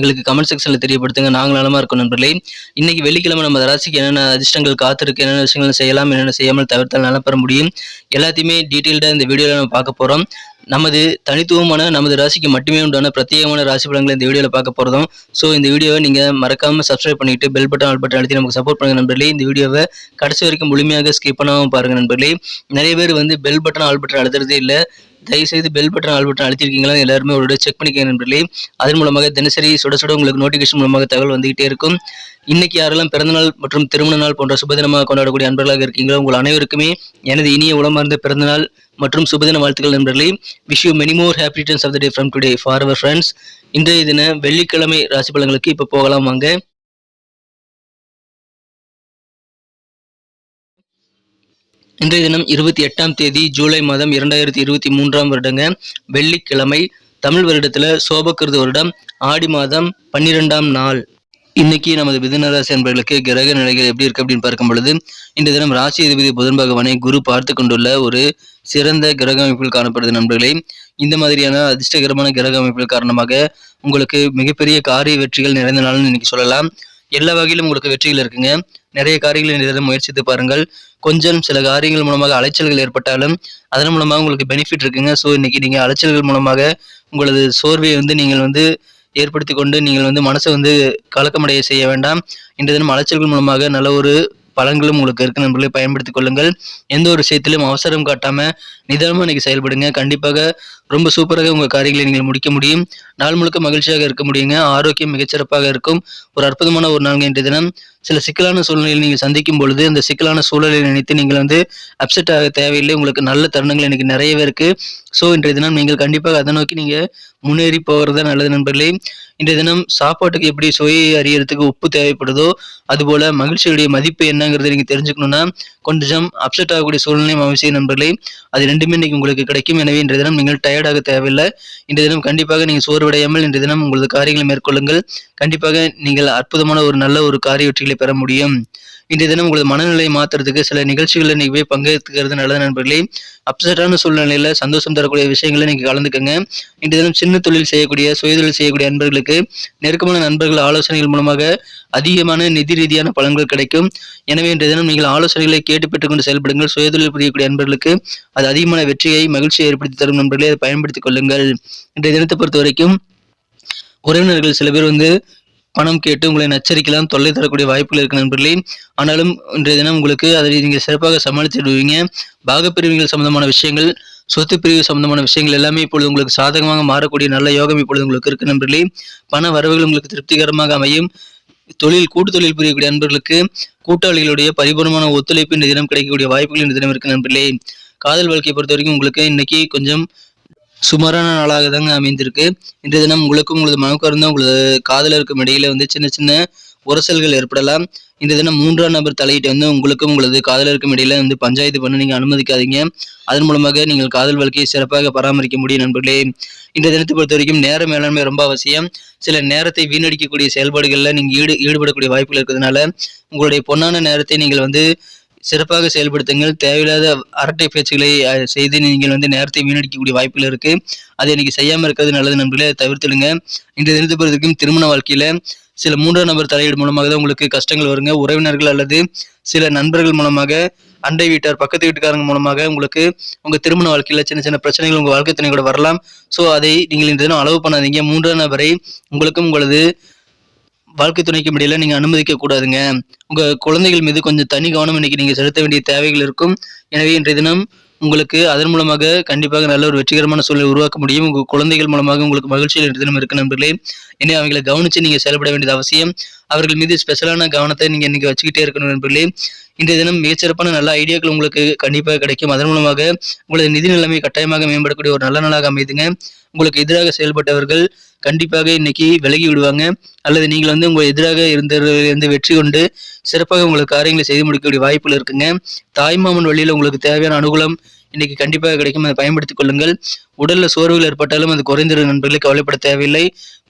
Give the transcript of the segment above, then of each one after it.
எங்களுக்கு கமெண்ட் செக்ஷனில் தெரியப்படுத்துங்க. நாங்கள் நலமாக இருக்கும் நண்பர்களே. இன்னைக்கு வெள்ளிக்கிழமை நம்ம ராசிக்கு என்னென்ன அதிர்ஷ்டங்கள் காத்திருக்கு என்னென்ன விஷயங்கள் செய்யலாம் என்னென்ன செய்யாமல் தவிர்த்தால் நலம் பெற முடியும். எல்லாத்தையுமே டீட்டெயில்டாக இந்த வீடியோவில் நம்ம பார்க்க போகிறோம் நமது தனித்துவமான நமது ராசிக்கு மட்டுமே உண்டான பிரத்யேகமான ராசி பலன்களை இந்த வீடியோவில் பார்க்க போகிறோம் ஸோ இந்த வீடியோவை நீங்கள் மறக்காமல் சப்ஸ்கிரைப் பண்ணிட்டு பெல் பட்டன் ஆல் பட்டன் அழுத்தி நமக்கு சப்போர்ட் பண்ணுங்க நண்பர்களே. இந்த வீடியோவை கடைசி வரைக்கும் முழுமையாக ஸ்கிப் பண்ணாமல் பாருங்க நண்பர்களே. நிறைய பேர் வந்து பெல் பட்டன் ஆல் பட்டன் அழுத்துறதே இல்லை. தயவுசெய்து பெல் பட்டன் ஆல் பட்டன் அழுத்திருக்கீங்களா எல்லாருமே ஒரு செக் பண்ணிக்க நண்பர்களே. அதன் மூலமாக தினசரி சுட சுட உங்களுக்கு நோட்டிஃபிகேஷன் மூலமாக தகவல் வந்துகிட்டே இருக்கும். இன்னைக்கு யாரெல்லாம் பிறந்தநாள் மற்றும் திருமண நாள் போன்ற சுபதினமாக கொண்டாடக்கூடிய அன்பர்களாக இருக்கீங்களோ உங்கள் அனைவருக்குமே எனது இனிய உளமார்ந்த பிறந்தநாள் மற்றும் சுபதின வாழ்த்துக்கள் நண்பர்களே. Wish you many more happy returns of the day from today for our friends இன்றைய தின வெள்ளிக்கிழமை ராசி பலன்களுக்கு இப்போ போகலாம் வாங்க. இன்றைய தினம் இருபத்தி எட்டாம் தேதி ஜூலை மாதம் இரண்டாயிரத்தி இருபத்தி மூன்றாம் வருடங்க. வெள்ளிக்கிழமை தமிழ் வருடத்துல சோபக்கிருது வருடம் ஆடி மாதம் பன்னிரெண்டாம் நாள். இன்னைக்கு நமது மிதுனராசி என்பவர்களுக்கு கிரக நிலைகள் எப்படி இருக்கு அப்படின்னு பார்க்கும் பொழுது இந்த தினம் ராசி அதிபதி புதன் பகவானை குரு பார்த்து கொண்டுள்ள ஒரு சிறந்த கிரக அமைப்பில் காணப்படுது நண்பர்களே. இந்த மாதிரியான அதிர்ஷ்டகரமான கிரக அமைப்பில் காரணமாக உங்களுக்கு மிகப்பெரிய காரிய வெற்றிகள் நிறைந்த நாள்னு இன்னைக்கு சொல்லலாம். எல்லா வகையிலும் உங்களுக்கு வெற்றிகள் இருக்குங்க. நிறைய காரியங்களை இந்த முயற்சித்து பாருங்கள். கொஞ்சம் சில காரியங்கள் மூலமாக அலைச்சல்கள் ஏற்பட்டாலும் அதன் மூலமாக உங்களுக்கு பெனிஃபிட் இருக்குங்க. ஸோ இன்னைக்கு நீங்கள் அலைச்சல்கள் மூலமாக உங்களது சோர்வையை வந்து நீங்கள் வந்து ஏற்படுத்தி கொண்டு நீங்கள் வந்து மனசை வந்து கலக்கமடைய செய்ய வேண்டாம். இன்றைய தினம் அலைச்சல்கள் மூலமாக நல்ல ஒரு பலன்களும் உங்களுக்கு இருக்கு. நண்பர்களை பயன்படுத்திக் கொள்ளுங்கள். எந்த ஒரு விஷயத்திலும் அவசரம் காட்டாம நிதானமாக இன்றைக்கி செயல்படுங்க. கண்டிப்பாக ரொம்ப சூப்பராக உங்கள் காரியங்களை நீங்கள் முடிக்க முடியும். நாள் முழுக்க மகிழ்ச்சியாக இருக்க முடியுங்க. ஆரோக்கியம் மிகச்சிறப்பாக இருக்கும். ஒரு அற்புதமான ஒரு நாள் இன்றைய தினம். சில சிக்கலான சூழ்நிலையில் நீங்கள் சந்திக்கும் பொழுது அந்த சிக்கலான சூழலை நினைத்து நீங்கள் வந்து அப்செட் ஆக தேவையில்லை. உங்களுக்கு நல்ல தருணங்கள் இன்னைக்கு நிறையவே இருக்கு. ஸோ இன்றைய தினம் நீங்கள் கண்டிப்பாக அதை நோக்கி நீங்க முன்னேறி போகிறது நல்லது நண்பர்களே. இன்றைய தினம் சாப்பாட்டுக்கு எப்படி சுவையை அறியறதுக்கு உப்பு தேவைப்படுதோ அதுபோல் மகிழ்ச்சியுடைய மதிப்பு என்னங்கிறத நீங்க தெரிஞ்சுக்கணும்னா கொஞ்சம் அப்செட் ஆகக்கூடிய சூழ்நிலையும் அவசியம் நண்பர்களே. அது ரெண்டு ரெண்டுமே இன்னைக்கு உங்களுக்கு கிடைக்கும். எனவே இன்றைய தினம் நீங்கள் டயர்டாக தேவையில்லை. இன்றைய தினம் கண்டிப்பாக நீங்கள் சோர்வடையாமல் இன்றைய தினம் உங்களது காரியங்களை மேற்கொள்ளுங்கள். கண்டிப்பாக நீங்கள் அற்புதமான ஒரு நல்ல ஒரு காரிய வெற்றிகளை பெற முடியும். இன்றைய தினம் உங்களது மனநிலையை மாத்துறதுக்கு சில நிகழ்ச்சிகளில் நீங்கள் போய் பங்கேற்றுக்கிறது நல்லது நண்பர்களே. அப்செட்டான சூழ்நிலையில சந்தோஷம் தரக்கூடிய விஷயங்களை நீங்கள் கலந்துக்கங்க. இன்றைய தினம் சின்ன தொழில் செய்யக்கூடிய சுயதொழில் செய்யக்கூடிய நண்பர்களுக்கு நெருக்கமான நண்பர்கள் ஆலோசனைகள் மூலமாக அதிகமான நிதி ரீதியான பலன்கள் கிடைக்கும். எனவே இன்றைய தினம் நீங்கள் ஆலோசனைகளை கேட்டு பெற்றுக்கொண்டு செயல்படுங்கள். சுயதொழில் புரியக்கூடிய நண்பர்களுக்கு அது அதிகமான வெற்றியை மகிழ்ச்சியை ஏற்படுத்தி தரும் நண்பர்களே அதை பயன்படுத்திக் கொள்ளுங்கள். இன்றைய தினத்தை பொறுத்த வரைக்கும் உறவினர்கள் சில பேர் வந்து பணம் கேட்டு உங்களை நச்சரிக்கலாம் தொல்லை தரக்கூடிய வாய்ப்புகள் இருக்கு நண்பர்களே. ஆனாலும் இன்றைய தினம் உங்களுக்கு அதை நீங்கள் சிறப்பாக சமாளித்துடுவீங்க பாகப்பிரிவுகள் சம்பந்தமான விஷயங்கள் சொத்து பிரிவு சம்பந்தமான விஷயங்கள் எல்லாமே இப்பொழுது உங்களுக்கு சாதகமாக மாறக்கூடிய நல்ல யோகம் இப்பொழுது உங்களுக்கு இருக்கு நண்பர்களே. பண வரவுகள் உங்களுக்கு திருப்திகரமாக அமையும். தொழில் கூட்டு தொழில் புரியக்கூடிய நண்பர்களுக்கு கூட்டாளிகளுடைய பரிபூர்ணமான ஒத்துழைப்பு இந்த தினம் கிடைக்கக்கூடிய வாய்ப்புகள் இந்த தினம் இருக்கு நண்பர்களே. காதல் வாழ்க்கையை பொறுத்த வரைக்கும் உங்களுக்கு இன்னைக்கு கொஞ்சம் சுமாரான நாளாக தாங்க அமைந்திருக்கு. இன்றைய தினம் உங்களுக்கும் உங்களது மனக்கருந்தும் உங்களது காதலருக்கும் இடையில வந்து சின்ன சின்ன உரசல்கள் ஏற்படலாம். இந்த தினம் மூன்றாம் நபர் தலையிட்டு வந்து உங்களுக்கும் உங்களது காதலருக்கும் இடையில வந்து பஞ்சாயத்து பண்ண நீங்க அனுமதிக்காதீங்க. அதன் மூலமாக நீங்கள் காதல் வாழ்க்கையை சிறப்பாக பராமரிக்க முடியும் நண்பர்களே. இந்த தினத்தை பொறுத்த வரைக்கும் நேர மேலாண்மை ரொம்ப அவசியம். சில நேரத்தை வீணடிக்கக்கூடிய செயல்பாடுகளில் நீங்கள் ஈடு ஈடுபடக்கூடிய வாய்ப்புகள் இருக்கிறதுனால உங்களுடைய பொன்னான நேரத்தை நீங்கள் வந்து சிறப்பாக செயல்படுத்துங்கள். தேவையில்லாத அரட்டை பேச்சுகளை செய்து நீங்கள் வந்து நேரத்தை வீணடிக்கக்கூடிய வாய்ப்புகள் இருக்கு. அதை இன்னைக்கு செய்யாமல் இருக்கிறது நல்லது நண்பர்களே தவிர்த்துடுங்க. இன்று தினத்தை திருமண வாழ்க்கையில சில மூன்றாம் நபர் தலையீடு மூலமாக தான் உங்களுக்கு கஷ்டங்கள் வருங்க. உறவினர்கள் அல்லது சில நண்பர்கள் மூலமாக அண்டை வீட்டார் பக்கத்து வீட்டுக்காரங்க மூலமாக உங்களுக்கு உங்க திருமண வாழ்க்கையில சின்ன சின்ன பிரச்சனைகள் உங்க வாழ்க்கை துணை கூட வரலாம். ஸோ அதை நீங்கள் இந்த தினம் அளவு பண்ணாதீங்க. மூன்றாம் நபரை உங்களுக்கும் உங்களது வாழ்க்கை துணைக்கும் இடையில நீங்க அனுமதிக்க கூடாதுங்க. உங்க குழந்தைகள் மீது கொஞ்சம் தனி கவனம் இன்னைக்கு நீங்க செலுத்த வேண்டிய தேவைகள் இருக்கும். எனவே இன்றைய தினம் உங்களுக்கு அதன் மூலமாக கண்டிப்பாக நல்ல ஒரு வெற்றிகரமான சூழலை உருவாக்க முடியும். உங்கள் குழந்தைகள் மூலமாக உங்களுக்கு மகிழ்ச்சியில் இன்றைய தினம் இருக்க நண்பர்களே. எனவே அவங்களை கவனித்து நீங்கள் செயல்பட வேண்டியது அவசியம். அவர்கள் மீது ஸ்பெஷலான கவனத்தை நீங்கள் இன்றைக்கி வச்சுக்கிட்டே இருக்கணும் நண்பர்களே. இன்றைய தினம் மிகச்சிறப்பான நல்ல ஐடியாக்கள் உங்களுக்கு கண்டிப்பாக கிடைக்கும். அதன் மூலமாக உங்களது நிதி நிலைமை கட்டாயமாக மேம்படக்கூடிய ஒரு நல்ல நாளாக அமைதுங்க. உங்களுக்கு எதிராக செயல்பட்டவர்கள் கண்டிப்பாக இன்னைக்கு விலகி விடுவாங்க. அல்லது நீங்கள் வந்து உங்கள் எதிராக இருந்தவர்களிலிருந்து வெற்றி கொண்டு சிறப்பாக உங்களுக்கு காரியங்களை செய்து முடிக்கக்கூடிய வாய்ப்புகள் இருக்குங்க. தாய்மாமன் வழியில் உங்களுக்கு தேவையான அனுகூலம் இன்னைக்கு கண்டிப்பாக கிடைக்கும். அதை பயன்படுத்திக் கொள்ளுங்கள். உடல்ல சோர்வுகள் ஏற்பட்டாலும் அது குறைந்திரும் நண்பர்களே கவலைப்பட தேவையில்லை.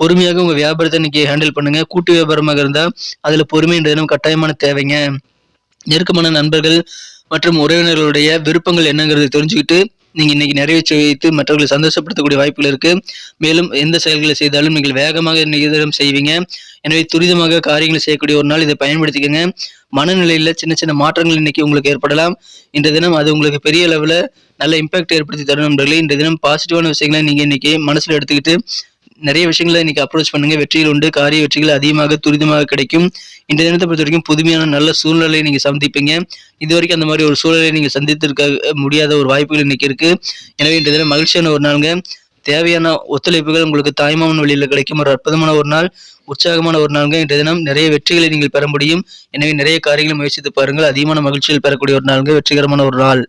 பொறுமையாக உங்க வியாபாரத்தை இன்னைக்கு ஹேண்டில் பண்ணுங்க. கூட்டு வியாபாரமாக இருந்தால் அதுல பொறுமை என்ற கட்டாயமான தேவைங்க. நெருக்கமான நண்பர்கள் மற்றும் உறவினர்களுடைய விருப்பங்கள் என்னங்கிறத தெரிஞ்சுக்கிட்டு நீங்கள் இன்னைக்கு நிறைவேற்றி வைத்து மற்றவர்களை சந்தோஷப்படுத்தக்கூடிய வாய்ப்புகள் இருக்கு. மேலும் எந்த செயல்களை செய்தாலும் நீங்கள் வேகமாக நிகழ்ச்சிடம் செய்வீங்க. எனவே துரிதமாக காரியங்களை செய்யக்கூடிய ஒரு நாள் இதை பயன்படுத்திக்கங்க. மனநிலையில் சின்ன சின்ன மாற்றங்கள் இன்னைக்கு உங்களுக்கு ஏற்படலாம். இன்றைய தினம் அது உங்களுக்கு பெரிய அளவில் நல்ல இம்பாக்ட் ஏற்படுத்தி தரும் நண்பர்களே. இன்றைய தினம் பாசிட்டிவான விஷயங்களை நீங்கள் இன்னைக்கு மனசில் எடுத்துக்கிட்டு நிறைய விஷயங்களை இன்னைக்கு அப்ரோச் பண்ணுங்க. வெற்றிகள் உண்டு. காரிய வெற்றிகள் அதிகமாக துரிதமாக கிடைக்கும். இந்த தினத்தை பொறுத்த வரைக்கும் புதுமையான நல்ல சூழ்நிலையை நீங்க சந்திப்பீங்க. இது வரைக்கும் அந்த மாதிரி ஒரு சூழ்நிலையை நீங்க சந்தித்திருக்க முடியாத ஒரு வாய்ப்புகள் இன்னைக்கு இருக்கு. எனவே இந்த தினம் மகிழ்ச்சியான ஒரு நாளுங்க. தேவையான ஒத்துழைப்புகள் உங்களுக்கு தாய்மாமன் வழியில் கிடைக்கும். ஒரு அற்புதமான ஒரு நாள். உற்சாகமான ஒரு நாளுங்க. இன்றைய தினம் நிறைய வெற்றிகளை நீங்கள் பெற முடியும். எனவே நிறைய காரியங்களை முயற்சித்து பாருங்கள். அதிகமான மகிழ்ச்சிகள் பெறக்கூடிய ஒரு நாளுங்க. வெற்றிகரமான ஒரு நாள்.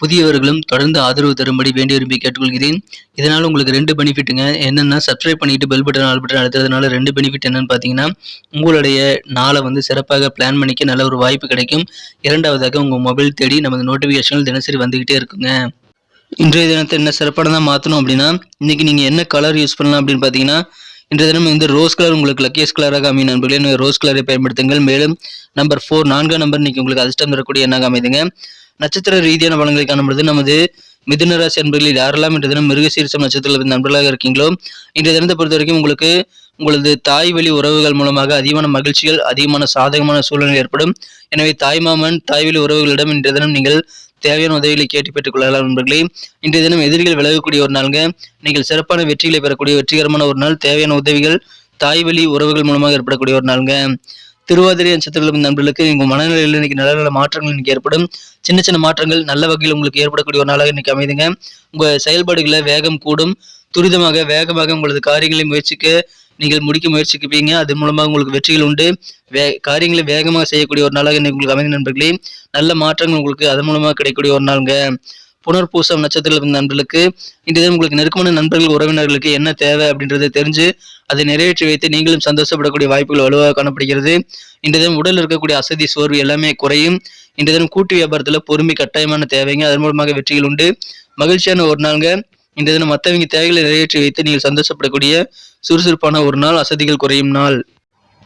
புதியவர்களும் தொடர்ந்து ஆதரவு தரும்படி வேண்டி விரும்பி கேட்டுக்கொள்கிறேன். இதனால் உங்களுக்கு ரெண்டு பெனிஃபிட்டுங்க என்னென்னா சப்ஸ்கிரைப் பண்ணிட்டு பெல் பட்டன் ஆல் பட்டன் அழுத்துறதுனால ரெண்டு பெனிஃபிட் என்னன்னு பார்த்தீங்கன்னா உங்களுடைய நாளை வந்து சிறப்பாக பிளான் பண்ணிக்க நல்ல ஒரு வாய்ப்பு கிடைக்கும். இரண்டாவதாக உங்கள் மொபைல் தேடி நமது நோட்டிஃபிகேஷன்கள் தினசரி வந்துக்கிட்டே இருக்குங்க. இன்றைய தினத்தை என்ன சிறப்பானதாக மாற்றணும் அப்படின்னா இன்னைக்கு நீங்கள் என்ன கலர் யூஸ் பண்ணலாம் அப்படின்னு பார்த்தீங்கன்னா இன்றைய தினம் இந்த ரோஸ் கலர் உங்களுக்கு லக்கியஸ் கலராக அமையும் நண்பர்களே. ரோஸ் கலரை பயன்படுத்துங்கள். மேலும் நம்பர் ஃபோர் நான்காம் நம்பர் இன்னைக்கு உங்களுக்கு அதிர்ஷ்டம் தரக்கூடிய எண்ணாக அமைதுங்க. நட்சத்திர ரீதியான பலன்களை காணும்பொழுது நமது மிதுன ராசி அன்பர்களில் யாரெல்லாம் இன்று தினம் மிருகசீரிசம் நட்சத்திரத்தில் நண்பர்களாக இருக்கீங்களோ இன்றைய தினத்தை பொறுத்த வரைக்கும் உங்களுக்கு உங்களது தாய் வழி உறவுகள் மூலமாக அதிகமான மகிழ்ச்சிகள் அதிகமான சாதகமான சூழ்நிலை ஏற்படும். எனவே தாய்மாமன் தாய் வழி உறவுகளிடம் இன்றைய தினம் நீங்கள் தேவையான உதவிகளை கேட்டு பெற்றுக் கொள்ளலாம் நண்பர்களே. இன்றைய தினம் எதிரிகள் விலகக்கூடிய ஒரு நாளுங்க. நீங்கள் சிறப்பான வெற்றிகளை பெறக்கூடிய வெற்றிகரமான ஒரு நாள். தேவையான உதவிகள் தாய் வழி உறவுகள் மூலமாக ஏற்படக்கூடிய ஒரு நாளுங்க. திருவாதிரை நட்சத்திரம் நண்பர்களுக்கு உங்கள் மனநிலையில் இன்னைக்கு நல்ல நல்ல மாற்றங்கள் இன்னைக்கு ஏற்படும். சின்ன சின்ன மாற்றங்கள் நல்ல வகையில் உங்களுக்கு ஏற்படக்கூடிய ஒரு நாளாக இன்னைக்கு அமைதுங்க. உங்க செயல்பாடுகளை வேகம் கூடும். துரிதமாக வேகமாக உங்களது காரியங்களை முயற்சிக்க நீங்கள் முடிக்க முயற்சிக்குவீங்க அது மூலமாக உங்களுக்கு வெற்றிகள் உண்டு. வே காரியங்களை வேகமாக செய்யக்கூடிய ஒரு நாளாக இன்னைக்கு உங்களுக்கு அமைந்த நண்பர்களே நல்ல மாற்றங்கள் உங்களுக்கு அதன் மூலமாக கிடைக்கக்கூடிய ஒரு நாளுங்க. புனர்பூசம் நட்சத்திரத்தில் நண்பர்களுக்கு இந்த தினம் உங்களுக்கு நெருக்கமான நண்பர்கள் உறவினர்களுக்கு என்ன தேவை அப்படின்றத தெரிஞ்சு அதை நிறைவேற்றி வைத்து நீங்களும் சந்தோஷப்படக்கூடிய வாய்ப்புகள் வலுவாக காணப்படுகிறது. இந்த தினம் உடல் இருக்கக்கூடிய அசதி சோர்வு எல்லாமே குறையும். இந்த தினம் கூட்டு வியாபாரத்தில் பொறுமை கட்டாயமான தேவைங்க. அதன் மூலமாக வெற்றிகள் உண்டு. மகிழ்ச்சியான ஒரு நாளுங்க. இந்த தினம் மற்றவங்க தேவைகளை நிறைவேற்றி வைத்து நீங்கள் சந்தோஷப்படக்கூடிய சுறுசுறுப்பான ஒரு நாள் அசதிகள் குறையும் நாள்.